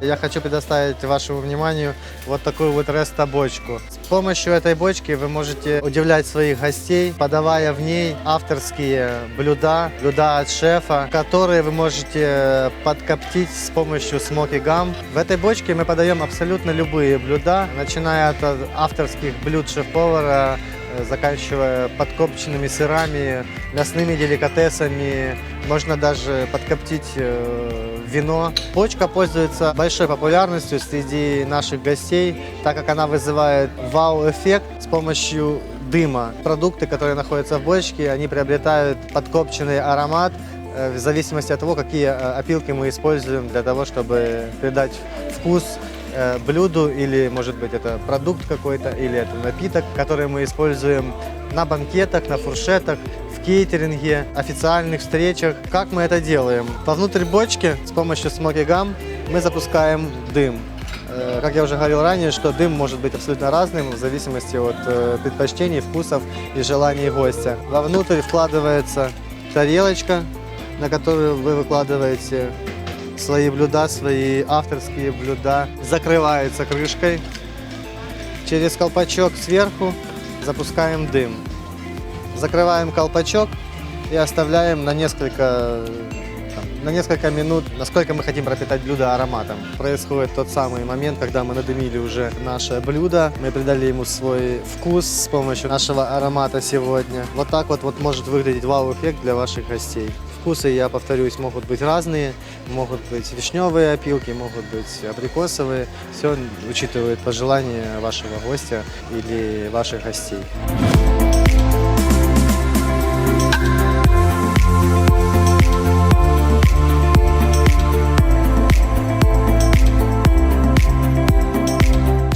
Я хочу предоставить вашему вниманию вот такую вот реста-бочку. С помощью этой бочки вы можете удивлять своих гостей, подавая в ней авторские блюда, блюда от шефа, которые вы можете подкоптить с помощью Smoky Gum. В этой бочке мы подаем абсолютно любые блюда, начиная от авторских блюд шеф-повара, э, заканчивая подкопченными сырами, мясными деликатесами, можно даже подкоптить э, вино. Бочка пользуется большой популярностью среди наших гостей, так как она вызывает вау-эффект с помощью дыма. Продукты, которые находятся в бочке, они приобретают подкопченный аромат, э, в зависимости от того, какие э, опилки мы используем для того, чтобы придать вкус э, блюду или, может быть, это продукт какой-то, или это напиток, который мы используем на банкетах, на фуршетах, кейтеринге, официальных встречах. Как мы это делаем? Вовнутрь бочки с помощью Gum мы запускаем дым. Э, Как я уже говорил ранее, что дым может быть абсолютно разным в зависимости от э, предпочтений, вкусов и желаний гостя. Вовнутрь вкладывается тарелочка, на которую вы выкладываете свои блюда, свои авторские блюда. Закрывается крышкой. Через колпачок сверху запускаем дым. Закрываем колпачок и оставляем на несколько, там, на несколько минут, насколько мы хотим пропитать блюдо ароматом. Происходит тот самый момент, когда мы надымили уже наше блюдо, мы придали ему свой вкус с помощью нашего аромата сегодня. Вот так вот, вот может выглядеть вау-эффект для ваших гостей. Вкусы, я повторюсь, могут быть разные, могут быть вишневые опилки, могут быть абрикосовые. Все учитывает пожелания вашего гостя или ваших гостей.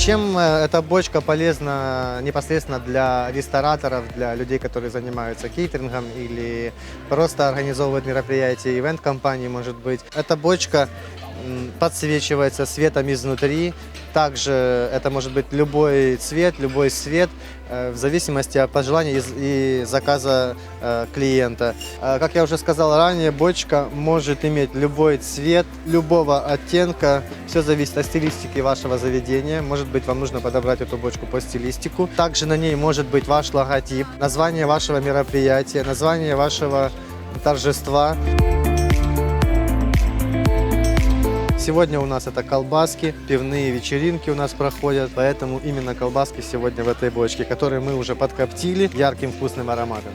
Чем э, эта бочка полезна непосредственно для рестораторов, для людей, которые занимаются кейтерингом или просто организовывают мероприятия, ивент-компании, может быть. Эта бочка подсвечивается светом изнутри. Также это может быть любой цвет, любой свет, э, в зависимости от пожеланий и- и заказа э, клиента. Э, Как я уже сказал ранее, бочка может иметь любой цвет, любого оттенка. Все зависит от стилистики вашего заведения. Может быть, вам нужно подобрать эту бочку по стилистику. Также на ней может быть ваш логотип, название вашего мероприятия, название вашего торжества. Сегодня у нас это колбаски, пивные вечеринки у нас проходят, поэтому именно колбаски сегодня в этой бочке, которые мы уже подкоптили ярким вкусным ароматом.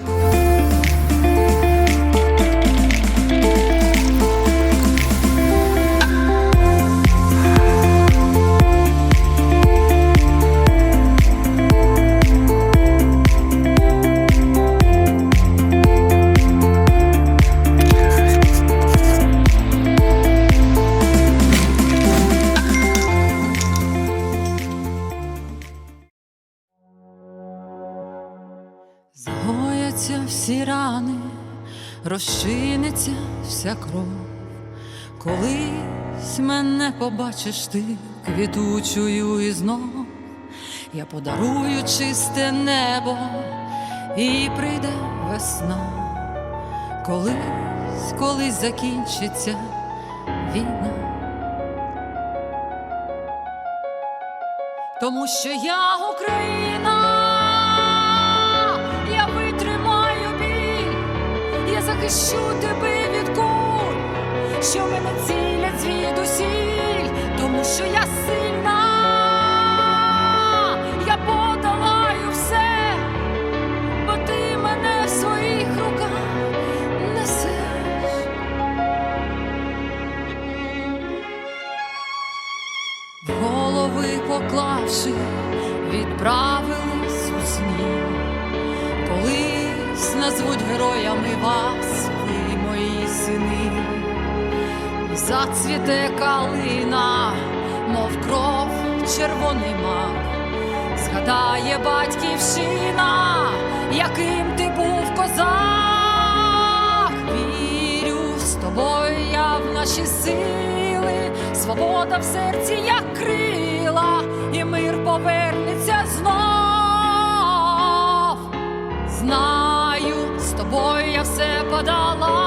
Розчиниться вся кров. Колись мене побачиш ти квітучою і знов, я подарую чисте небо і прийде весна. Колись, колись закінчиться війна. Тому що я Україна, захищу тебе від що мене цілять звідусіль, тому що я сильна, я подолаю все, бо ти мене в своїх руках несеш. голови поклавши, відправились у сні. Колись назвуть героями вас, сини, зацвіте калина, мов кров червоний мак, згадає батьківщина, яким ти був козак. Вірю з тобою я в наші сили, свобода в серці, як крила, і мир повернеться знов. Знаю, з тобою я все подолаю,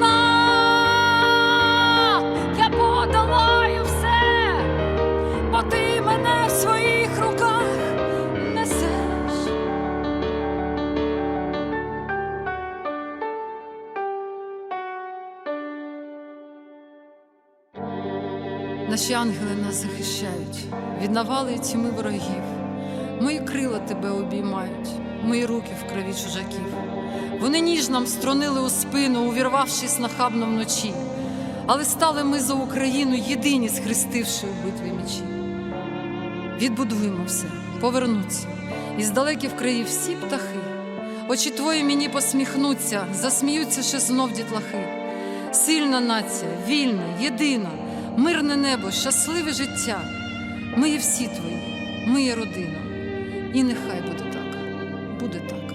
Наші ангели нас захищають від навали і ворогів. Мої крила тебе обіймають, мої руки в крові чужаків. Вони ніж нам стронили у спину, увірвавшись нахабно вночі. Але стали ми за Україну єдині, схрестивши у битві мечі. Відбудуємо все, повернуться, і з далеких країв всі птахи. Очі твої мені посміхнуться, засміються ще знов дітлахи. Сильна нація, вільна, єдина, мирне небо, щасливе життя. Ми є всі твої, ми є родина. І нехай буде так, буде так.